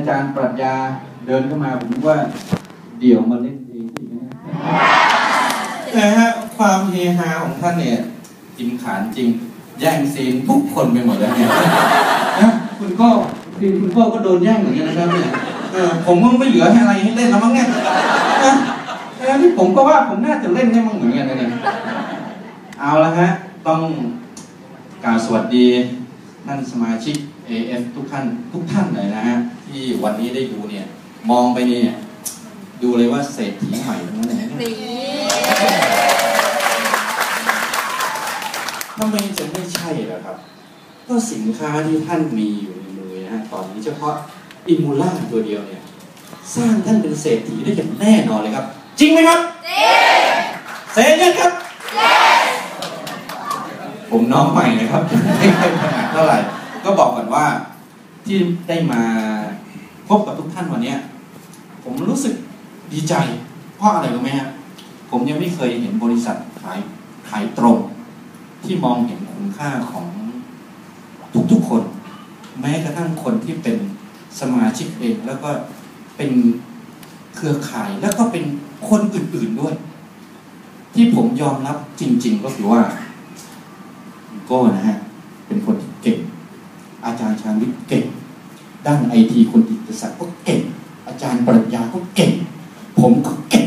อาจารย์ปรัชญาเดินเข้ามาผมว่าเดี่ยวมาเล่นเองที่นี่นะฮะความเฮฮาของท่านเนี่ยกินขานจริง แย่งซีนทุกคนไปหมดแล้วเนี่ยนะคุณก็คือคุณพ่อก็โดนแย่งเหมือนกันนะครับเนี่ยเออผมก็ไม่เหลือให้อะไรให้เล่นแล้วมั้งเนี่ยนะแล้วที่ผมก็ว่าผมน่าจะเล่นได้มั่งเหมือนกันนะเนี่ยเอาละฮะต้องกล่าวสวัสดี ท่านสมาชิก AF ทุกท่านทุกท่านเลยนะฮะที่วันนี้ได้ดูเนี่ยมองไปเนี่ยดูเลยว่าเศรษฐีใหม่ทั้งนั้นเลยนะนี่ทำไมจะไม่ใช่ล่ะครับ ก็สินค้าที่ท่านมีอยู่ในมือนะฮะตอนนี้เฉพาะอิมูล่าตัวเดียวเนี่ยสร้างท่านเป็นเศรษฐีได้อย่างแน่นอนเลยครับ จริงไหมครับเซ็นยังครับ ผมน้องใหม่นะครับไม่ค่อยถนัดเท่าไหร่ ก็บอกก่อนว่าที่ได้มาพบกับทุกท่านวันนี้ผมรู้สึกดีใจ เพราะอะไรรู้ไหมฮะผมยังไม่เคยเห็นบริษัทขายขายตรง ที่มองเห็นคุณค่าของทุกๆคน แม้กระทั่งคนที่เป็นสมาชิกเองแล้วก็เป็นเครือข่ายแล้วก็เป็นคนอื่นๆด้วย ที่ผมยอมรับจริง ๆ ก็คือว่า โก้นะฮะ เป็นคนที่เก่ง อาจารย์ชาญวิทย์เก่ง ด้านไอทีคนติดศักดิ์ก็เก่ง อาจารย์ปรัชญาก็เก่ง ผมก็เก่ง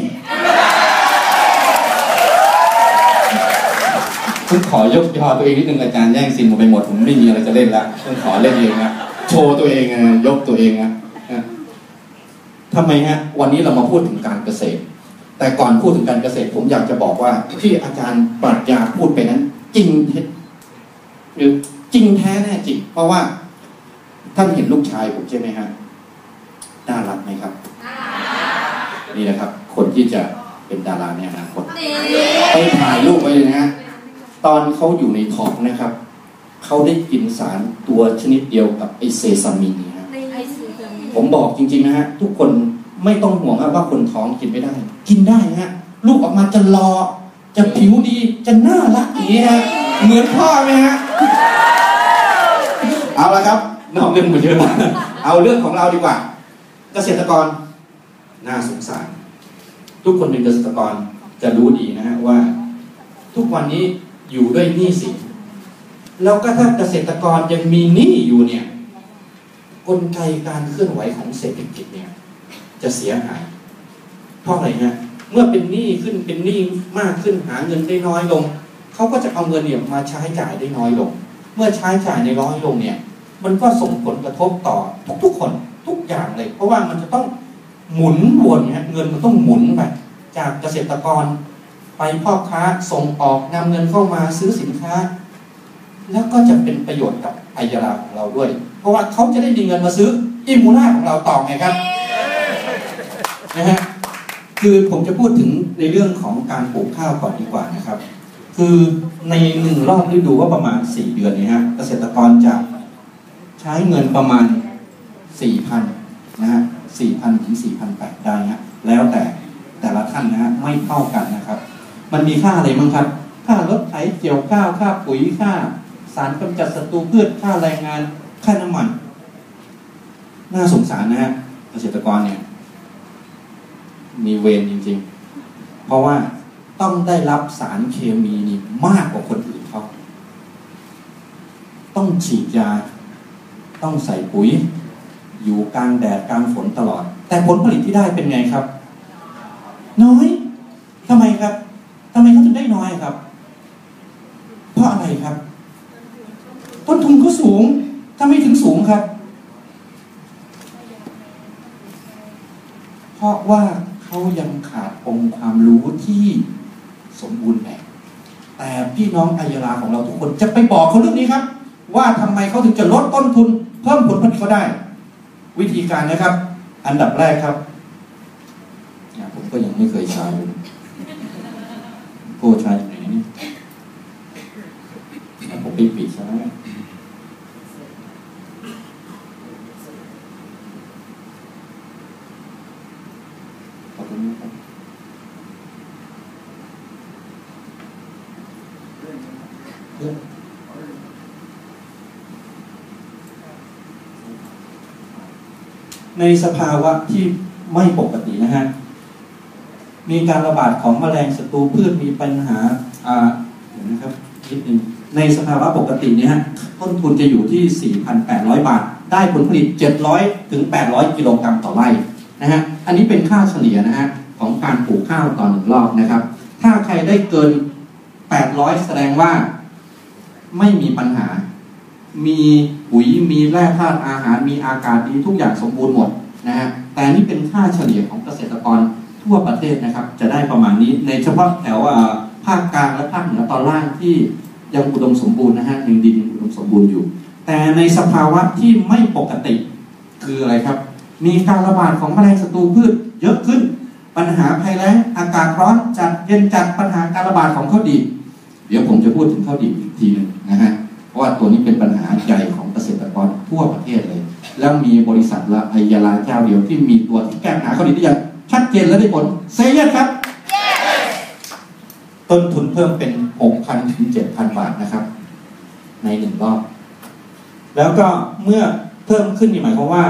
ผมขอยกยอตัวเองนิดนึงอาจารย์แย่งซินผมไปหมด ผมไม่มีอะไรจะเล่นล้วต้องขอเล่นเองนะโชว์ตัวเองนะยกตัวเองนะนะทำไมฮะวันนี้เรามาพูดถึงการเกษตร แต่ก่อนพูดถึงการเกษตร ผมอยากจะบอกว่าที่อาจารย์ปรัชญาพูดไปนั้น จริงเท็จ หรือจริงแท้แน่จริง เพราะว่าท่านเห็นลูกชายผมใช่ไหมฮะน่ารักไหมครับ นี่นะครับ คนที่จะเป็นดาราในอนาคตนี่ไปถ่ายรูปไว้เลยนะฮะตอนเขาอยู่ในท้องนะครับ เขาได้กินสารตัวชนิดเดียวกับไอเซซามินเนี่ยฮะในไอซีเดิมผมบอกจริงๆนะฮะทุกคนไม่ต้องห่วงครับว่าคนท้องกินไม่ได้ กินได้ฮะลูกออกมาจะรอ จะผิวดีจะน่ารักอย่างนี้ฮะเหมือนพ่อไหมฮะเอาละครับนอกเรื่องหมดเยอะมากเอาเรื่องของเราดีกว่า เกษตรกรน่าสงสาร ทุกคนเป็นเกษตรกรจะรู้ดีนะฮะว่า ทุกวันนี้อยู่ด้วยหนี้สินแล้วก็ถ้าเกษตรกรยังมีหนี้อยู่เนี่ยกลไกการเคลื่อนไหวของเศรษฐกิจเนี่ย จะเสียหายเพราะอะไรฮะ เมื่อเป็นหนี้ขึ้นเป็นหนี้มากขึ้นหาเงินได้น้อยลงเขาก็จะเอาเงินเนี่ยมาใช้จ่ายได้น้อยลง เมื่อใช้จ่ายในน้อยลงเนี่ย มันก็ส่งผลกระทบต่อทุกๆคนทุกอย่างเลย เพราะว่ามันจะต้องหมุนวนเงินมันต้องหมุนไปจากเกษตรกร ไปพ่อค้าส่งออกนำเงินเข้ามาซื้อสินค้า แล้วก็จะเป็นประโยชน์กับไอยาลาของเราด้วย เพราะว่าเขาจะได้มีเงินมาซื้ออิมูล่าของเราต่อไงครับนะฮะ คือผมจะพูดถึงในเรื่องของการปลูกข้าวก่อนดีกว่านะครับ คือในหนึ่งรอบฤดูก็ประมาณสี่เดือนนี้ฮะเกษตรกรจะใช้เงินประมาณสี่พันนะฮะสี่พันถึงสี่พันแปดได้ฮะแล้วแต่แต่ละท่านนะฮะไม่เท่ากันนะครับ มันมีค่าอะไรบ้างครับ ค่ารถไถเกี่ยวข้าวค่าปุ๋ยค่า สารกำจัดศัตรูพืชค่าแรงงานค่าน้ำมัน น่าสงสารนะฮะเกษตรกรเนี่ย มีเวรจริง ๆ เพราะว่าต้องได้รับสารเคมีนี่มากกว่าคนอื่นเขา ต้องฉีดยา ต้องใส่ปุ๋ย อยู่กลางแดดกลางฝนตลอด แต่ผลผลิตที่ได้เป็นไงครับ น้อยทำไมครับทำไมเขาถึงได้น้อยครับ เพราะอะไรครับ ต้นทุนเขาสูงทำไมถึงสูงครับ เพราะว่า เขายังขาดองค์ความรู้ที่สมบูรณ์แบบแต่พี่น้องอายาลาของเราทุกคนจะไปบอกเขาเรื่องนี้ครับ ว่าทำไมเขาถึงจะลดต้นทุน เพิ่มผลผลิตเขาได้ วิธีการนะครับ อันดับแรกครับอะผมก็ยังไม่เคยใช้เลยโก้ใช้ไหนเนี่ยอะผมไปปิดซะแล้วขอบคุณนะครับเพื่อน ในสภาวะที่ไม่ปกตินะฮะ มีการระบาดของแมลงศัตรูพืชมีปัญหาอ่าเดี๋ยวนะครับนิดนึงในสภาวะปกติเนี่ยฮะต้นทุนจะอยู่ที่ 4,800 บาท ได้ผลผลิต 700 ถึง 800 กิโลกรัมต่อไร่นะฮะ อันนี้เป็นค่าเฉลี่ยนะฮะของการปลูกข้าวต่อหนึ่งรอบนะครับ ถ้าใครได้เกิน 800 แสดงว่าไม่มีปัญหา มีปุ๋ยมีแร่ธาตุอาหารมีอากาศดีทุกอย่างสมบูรณ์หมดนะฮะแต่นี่เป็นค่าเฉลี่ยของเกษตรกรทั่วประเทศนะครับ จะได้ประมาณนี้ในเฉพาะแถวภาคกลางและภาคเหนือตอนล่างที่ยังอุดมสมบูรณ์นะฮะยังดินยังอุดมสมบูรณ์อยู่ แต่ในสภาวะที่ไม่ปกติคืออะไรครับ มีการระบาดของแมลงศัตรูพืชเยอะขึ้น ปัญหาภัยแล้งอากาศร้อนจัดเย็นจัดปัญหาการระบาดของข้าวดี เดี๋ยวผมจะพูดถึงข้าวดีอีกทีหนึ่งนะฮะ เพราะว่าตัวนี้เป็นปัญหาใหญ่ของเกษตรกรทั่วประเทศเลย แล้วมีบริษัทละไอยาลาเจ้าเดียวที่มีตัวที่แก้ปัญหาเขาดีได้อย่างชัดเจนและได้ผลเซเยสครับต้นทุนเพิ่มเป็น 6,000 ถึง 7,000 บาทนะครับ ในหนึ่งรอบ แล้วก็เมื่อเพิ่มขึ้นนี่หมายความว่า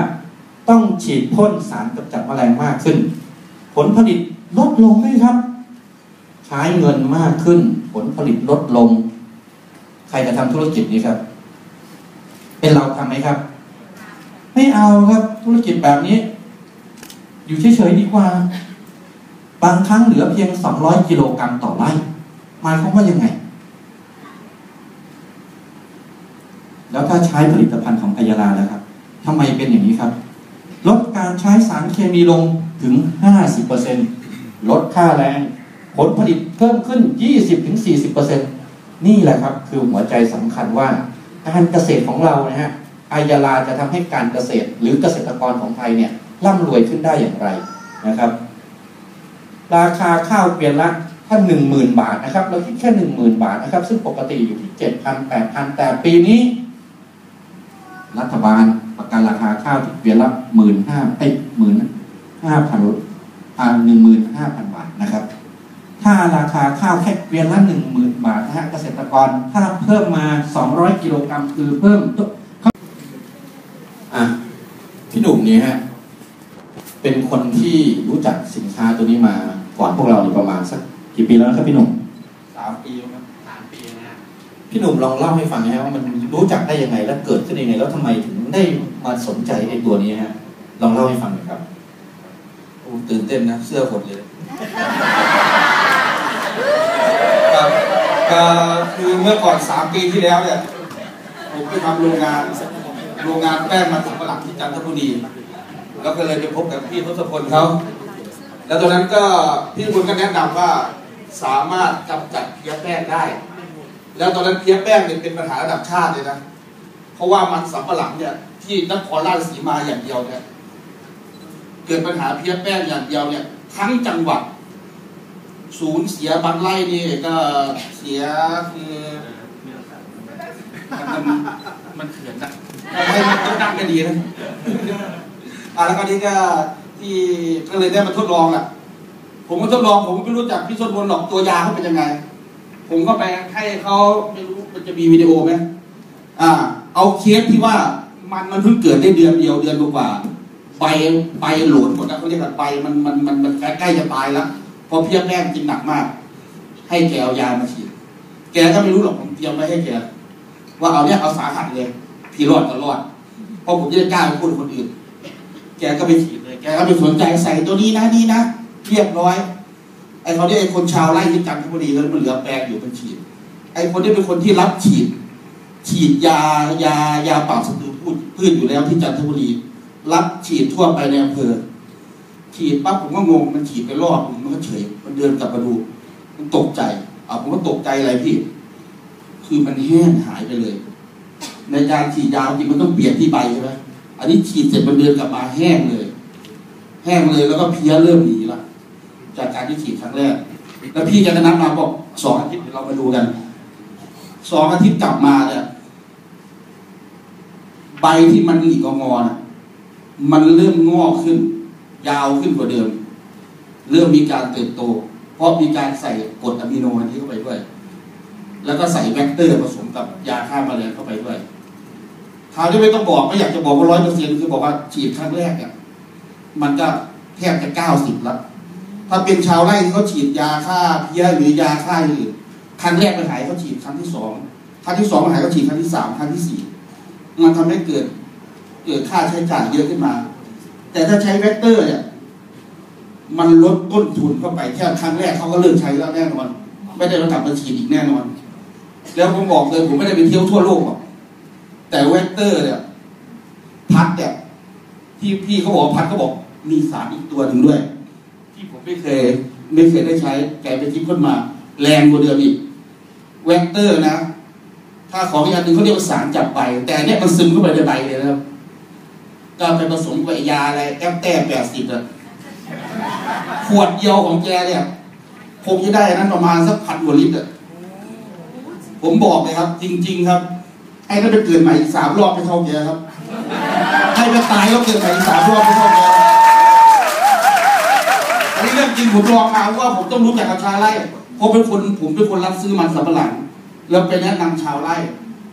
ต้องฉีดพ่นสารกำจัดแมลงมากขึ้น ผลผลิตลดลงไหมครับ ใช้เงินมากขึ้น ผลผลิตลดลง ครจะทำธุรกิจนี้ครับ เป็นเราทำไหมครับ ไม่เอาครับธุรกิจแบบนี้ อยู่เฉยๆดีกว่า บางครั้งเหลือเพียง200กิโลกรัมต่อไร่หมายความว่ายังไง แล้วถ้าใช้ผลิตภัณฑ์ของพยาลาแล้วครับทำไมเป็นอย่างนี้ครับ ลดการใช้สารเคมีลงถึง 50%ลดค่าแรง ผลผลิตเพิ่มขึ้น 20-40% นี่แหละครับคือหัวใจสำคัญว่าการเกษตรของเรานะฮะอายาลาจะทำให้การเกษตรหรือเกษตรกรของไทยเนี่ยร่ำรวยขึ้นได้อย่างไรนะครับ ราคาข้าวเกวียนละถ้าหนึ่งหมื่นบาทนะครับเราคิดแค่หนึ่งหมื่นบาทนะครับ ซึ่งปกติอยู่ที่เจ็ดพันแปดพันแต่ปีนี้ รัฐบาลประกันราคาข้าวที่เกวียนละหมื่นห้าไอ้หมื่นห้าพันอ่าหนึ่งหมื่นห้าพัน ถ้าราคาข้าวแค่เกวียนละหนึ่งหมื่นบาทนะฮะเกษตรกรถ้าเพิ่มมาสองร้อยกิโลกรัมคือเพิ่มอะพี่หนุ่มเนี่ยฮะเป็นคนที่รู้จักสินค้าตัวนี้มาก่อนพวกเราเนี่ยประมาณสักกี่ปีแล้วนะครับพี่หนุ่มสามปีครับสามปีนะพี่หนุ่มลองเล่าให้ฟังนะฮะว่ามันรู้จักได้ยังไงและเกิดขึ้นยังไงแล้วทำไมถึงได้มาสนใจไอ้ตัวนี้ฮะลองเล่าให้ฟังหน่อยครับโอ้ตื่นเต้นนะเสื้อหดเลยครับก็ คือเมื่อก่อนสามปีที่แล้วเนี่ยผมไปทำโรงงานโรงงานแป้งมันสำปะหลังที่จันทบุรีแล้วก็เลยไปพบกับพี่ทศพลเขาแล้วตอนนั้นก็พี่ทศพลก็แนะนำว่าสามารถกำจัดเพี้ยแป้งได้ แล้วตอนนั้นเพี้ยแป้งเนี่ยเป็นปัญหาระดับชาติเลยนะเพราะว่ามันสำปะหลังเนี่ยที่นครราชสีมาอย่างเดียวเนี่ยเกิดปัญหาเพี้ยแป้งอย่างเดียวเนี่ยทั้งจังหวัด ศูนย์เสียบางไร่นี่ก็เสียคือมันมันเถื่อนนะให้มันต้องดังก็ดีนะอะแล้วก็นี่ก็ที่ก็เลยได้มาทดลองอะ ผมก็ทดลองผมก็ไม่รู้จักพี่ส้นบนหรอกตัวยาเขาเป็นยังไง ผมก็ไปให้เขาไม่รู้มันจะมีวิดีโอไหมอ่า เอาเคสที่ว่ามันมันเพิ่งเกิดได้เดือนเดียวเดือนกว่าใบใบหลนหมดแล้วเขาเรียกว่าใบมันมันมันมันใกล้จะตายแล้ว พราะเพี้ยแป้งกินหนักมาก ให้แกเอายามาฉีด แกก็ไม่รู้หรอกผมเตรียมไว้ให้แกว่าเอาเนี่ยเอาสาหัสเลยพี่รอดก็รอดเพราะผมจะกล้าไปพูดคนอื่น แกก็ไปฉีดเลย แกก็ไปสนใจใส่ตัวนี้นะนี่นะเรียบร้อย ไอ้เขาเนี่ยไอ้คนชาวไร่ที่จันทบุรีแล้วมันเหลือแปลงอยู่เป็นฉีด ไอ้คนนี้เป็นคนที่รับฉีด ฉีดยายายาปราบศัตรูพืชพืชอยู่แล้วที่จันทบุรี รับฉีดทั่วไปในอำเภอ ฉีดปั๊บผมก็งงมันฉีดไปรอบมันก็เฉย มันเดินกลับมาดู มันตกใจเอาผมก็ตกใจอะไรพี่ คือมันแห้งหายไปเลย ในการฉีดยาจริงมันต้องเปียนที่ใบใช่ไหมอันนี้ฉีดเสร็จมันเดินกลับมาแห้งเลย แห้งเลยแล้วก็เพี้ยเริ่มหนีละจากการที่ฉีดครั้งแรก แล้วพี่แกก็นัดมาบอกสองอาทิตย์เรามาดูกันสองอาทิตย์กลับมาเนี่ยใบที่มันหลีกงอน่ะมันเริ่มงอกขึ้น ยาวขึ้นกว่าเดิม เริ่มมีการเติบโต เพราะมีการใส่กรดอะมิโนอันนี้เข้าไปด้วย แล้วก็ใส่แบคเตอร์ผสมกับยาฆ่าแมลงเข้าไปด้วยคราวที่ไม่ต้องบอกไม่อยากจะบอกว่าร้อยเปอร์เซ็นต์คือบอกว่าฉีดครั้งแรกเนี่ยมันก็แทบจะเก้าสิบแล้วถ้าเป็นชาวไร่ที่เขาฉีดยาฆ่าเพี้ยหรือยาฆ่าอื่นครั้งแรกไปหายเขาฉีดครั้งที่สองครั้งที่สองมาหายเขาฉีดครั้งที่สามครั้งที่สี่มันทำให้เกิดเกิดค่าใช้จ่ายเยอะขึ้นมา แต่ถ้าใช้เวกเตอร์เนี่ยมันลดต้นทุนเข้าไปแค่ครั้งแรกเขาก็เลิกใช้แล้วแน่นอน ไม่ได้รากลับมาฉีอีกแน่นอน แล้วผมบอกเลยผมไม่ได้ไปเที่ยวทั่วโลกหรอกแต่เวกเตอร์เนี่ย พัดเนี่ยที่พี่เขาบอกพัดเขาบอกมีสารอีกตัวหนึ่งด้วย ที่ผมไม่เคย ไม่เคยได้ใช้ แกไปคิดขึ้นมา แรงกว่าเดิมอีกเวกเตอร์นะ ถ้าของอีกอันหนึ่งเขาเรียกว่าสารจับใบแต่อันเนี่ยมันซึมเข้าไปในใบเลยนะครับ ก็ไปผสมกับยาอะไรแอปแต้แปดสิบอะขวดเดียวของแกเนี่ยคงจะได้นั้นประมาณสักพันกว่าลิตรอะผมบอกเลยครับ จริง ๆ ครับให้ได้ไปเกิดใหม่อีกสามรอบไปเท่าแกครับให้ไปตายแล้วเกิดใหม่อีกสามรอบไปเท่าแกอันนี้เรื่องจริงผมลองมาเพราะว่าผมต้องรู้จักกับชาวไร่เพราะเป็นคนผมเป็นคนรับซื้อมันสำปะหลังแล้วไปแนะนำชาวไร่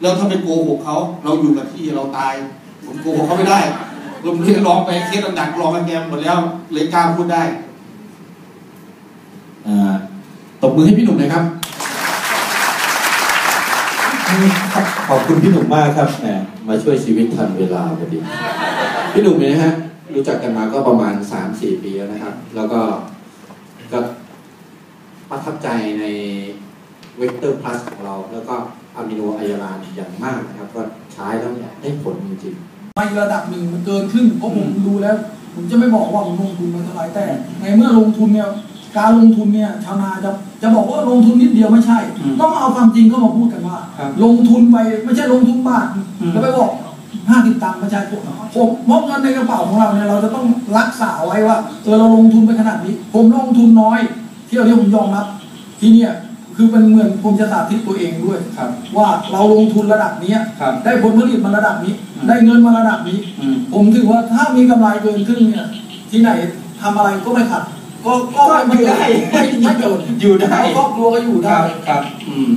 แล้วถ้าไปโกหกเขาเราอยู่กับที่เราตาย ผมโกหกเขาไม่ได้ ผมเรียกร้องไปเคสต่างๆรองกันแกหมดแล้วเลยกล้าพูดได้ตบมือให้พี่หนุ่มหน่อยครับ ขอบคุณพี่หนุ่มมากครับแหมมาช่วยชีวิตทันเวลาพอดี พี่หนุ่มเนี่ยฮะ รู้จักกันมาก็ประมาณสามสี่ปีแล้วนะครับ แล้วก็ก็ประทับใจในเวกเตอร์พลัสของเรา แล้วก็อะมิโนไอยูรานอย่างมากนะครับ ก็ใช้แล้วเนี่ยได้ผลจริง ไประดับหนึ่งมันเกินครึ่งเพราะผมดูแล้ว ผมจะไม่บอกว่าผมลงทุนมาเท่าไหร่แต่ ในเมื่อลงทุนเนี่ยการลงทุนเนี่ยชาวนาจะจะบอกว่าลงทุนนิดเดียวไม่ใช่อืมต้องเอาความจริงเข้ามาพูดกันว่าครับลงทุนไปไม่ใช่ลงทุนบาทอืมแล้วไปบอกห้าสิบตังค์ไม่ใช่ผมผมเพราะเงินในกระเป๋าของเราเนี่ยเราจะต้องรักษาไว้ว่าเออเราลงทุนไปขนาดนี้ ผมลงทุนน้อย เที่ยวนี้ผมยอมรับที่เนี่ย คือเป็นเหมือนผมจะสาธิตตัวเองด้วยๆครับ ว่าเราลงทุนระดับเนี้ยครับได้ผลผลิตมาระดับนี้อืมได้เงินมาระดับนี้อืมผมถือว่าถ้ามีกำไรเกินครึ่งเนี่ย ที่ไหนทำอะไรก็ไม่ขัดก็ก็ก็อยู่ได้ไม่ไม่เกินอยู่ได้ครอบครัวก็อยู่คได้รับครับอืม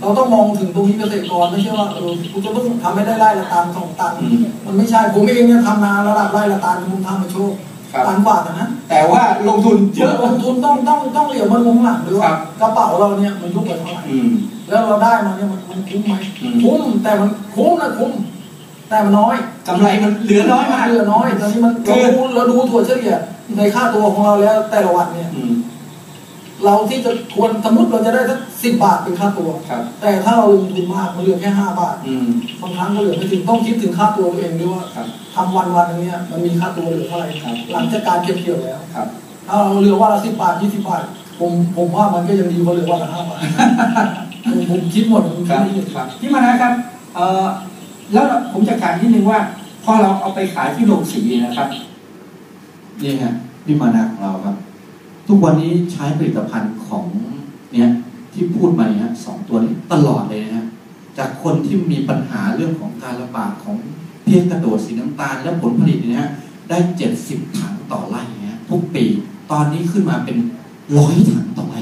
เราต้องมองถึงตรงนี้เกษตรกรไม่ใช่ว่าเออกูจะต้องทำให้ได้ไร่ละตันสองตันอืมมันไม่ใช่ผมเองเนี่ยทำนาระดับไร่ละตันผมทำมาโชค ครับตันกว่าแต่นั้นแต่ว่าลงทุนเยอะลงทุนต้องต้องต้องเหลียวมันลงหลังด้วยครัว่าบกระเป๋าเราเนี่ยมันยุบไปเท่าไหร่อืมแล้วเราได้มาเนี่ยมันมันคุ้มไหมอืมคุ้มแต่มันคุ้มนะคุ้มแต่มันน้อยกำไรมันเหลือน้อยมากเหลือน้อยตอนนี้มันคืเราอดูเราดูถั่วเฉลี่ยในค่าตัวของเราแล้วแต่ละวันเนี่ยอืม เราที่จะควรสมมติเราจะได้สักสิบบาทเป็นค่าตัว ครับ แต่ถ้าเราลงทุนมากมันเหลือแค่ห้าบาทอืม บางครั้งก็เหลือไม่ถึงต้องคิดถึงค่าตัวตัวเองด้วยว่าครับทำวันวันหนึงเนี่ยมันมีค่าตัวเหลือเท่าไหร่ครับ หลังจากการเก็บเกี่ยวแล้ว ครับ ถ้าเราเหลือวันละสิบบาทยี่สิบบาทผมผมว่ามันก็ยังดีกว่าเหลือวันละห้าบาทผมผมคิดหมดผมคคิดรับไม่หยุดครับพี่มานะครับเอ่อแล้วผมจะถามนิดนึงว่า พอเราเอาไปขายที่โรงสีนะครับ นี่ฮะพี่มานะของเราครับ ทุกวันนี้ใช้ผลิตภัณฑ์ของเนี่ยที่พูดมาเนี่ยสองตัวนี้ตลอดเลยนะฮะจากคนที่มีปัญหาเรื่องของการระบาดของเพี้ยกระโดดสีน้ำตาล และผลผลิตเนี่ยได้เจ็ดสิบถังต่อไร่เนี่ยทุกปี ตอนนี้ขึ้นมาเป็นร้อยถังต่อไร่